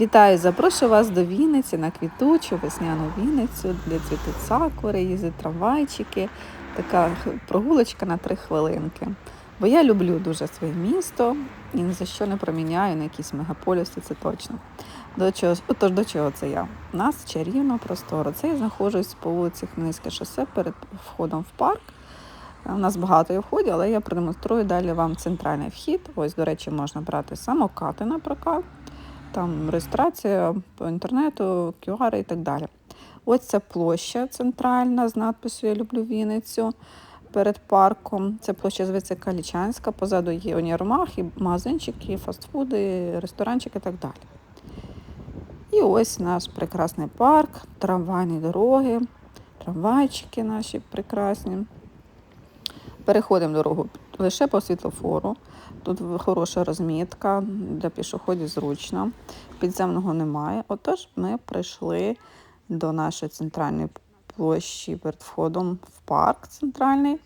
Вітаю, запрошую вас до Вінниці на квітучу весняну Вінницю, де цвітуть сакури, їздять трамвайчики. Така прогулочка на три хвилинки. Бо я люблю дуже своє місто і ні за що не проміняю на якісь мегаполіси, це точно. До чого, отож, до чого це я? У нас чарівно просторо. Це я знаходжусь по вулиці Хмельницьке шосе перед входом в парк. У нас багато є входів, але я продемонструю далі вам центральний вхід. Ось, до речі, можна брати самокати на прокат, там реєстрація по інтернету, QR і так далі. Ось ця площа центральна з надписом Я люблю Вінницю перед парком. Це площа зветься Калічанська. Позаду є універмаг, і магазинчики, і фастфуди, ресторанчики і так далі. І ось наш прекрасний парк, трамвайні дороги, трамвайчики наші прекрасні. Переходимо дорогу лише по світлофору. Тут хороша розмітка, для пішоходів зручно. Підземного немає. Отож, ми прийшли до нашої центральної площі перед входом в парк центральний.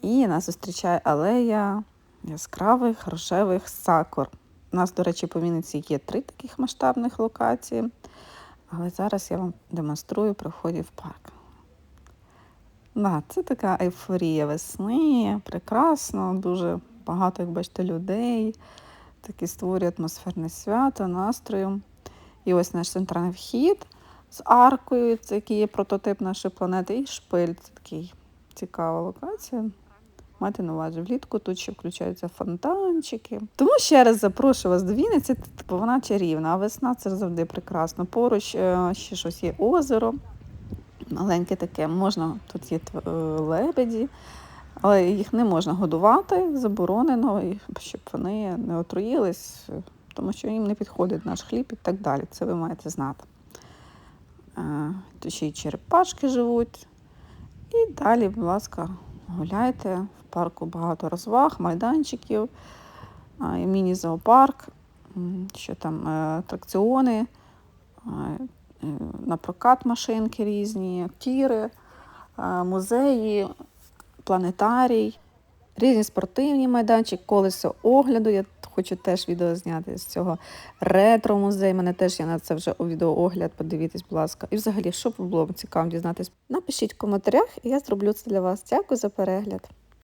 І нас зустрічає алея яскравих рожевих сакур. У нас, до речі, по Вінниці є три таких масштабних локації. Але зараз я вам демонструю при вході в парк. Да, це така ейфорія весни, прекрасно, дуже багато, як бачите, людей. Таке створює атмосферне свято, настрою. І ось наш центральний вхід з аркою, це який є прототип нашої планети, і шпиль. Це такий цікава локація. Мати на увазі влітку, тут ще включаються фонтанчики. Тому ще раз запрошую вас до Вінниці, бо вона чарівна, а весна це завжди прекрасно. Поруч е, ще щось є озеро маленьке таке. Можна, тут є е, лебеді, але їх не можна годувати, заборонено, щоб вони не отруїлись, е, тому що їм не підходить наш хліб і так далі. Це ви маєте знати. Е, Тут ще й черепашки живуть. І далі, будь ласка, гуляйте. В парку багато розваг, майданчиків, міні-зоопарк, що там атракціони, на прокат машинки різні, тіри, е, музеї, планетарій, різні спортивні майданчики, колесо огляду. Я хочу теж відео зняти з цього ретро-музей. Мене теж є на це вже у відеоогляд. Подивіться, будь ласка. І взагалі, що було б цікаво дізнатись, напишіть в коментарях, і я зроблю це для вас. Дякую за перегляд.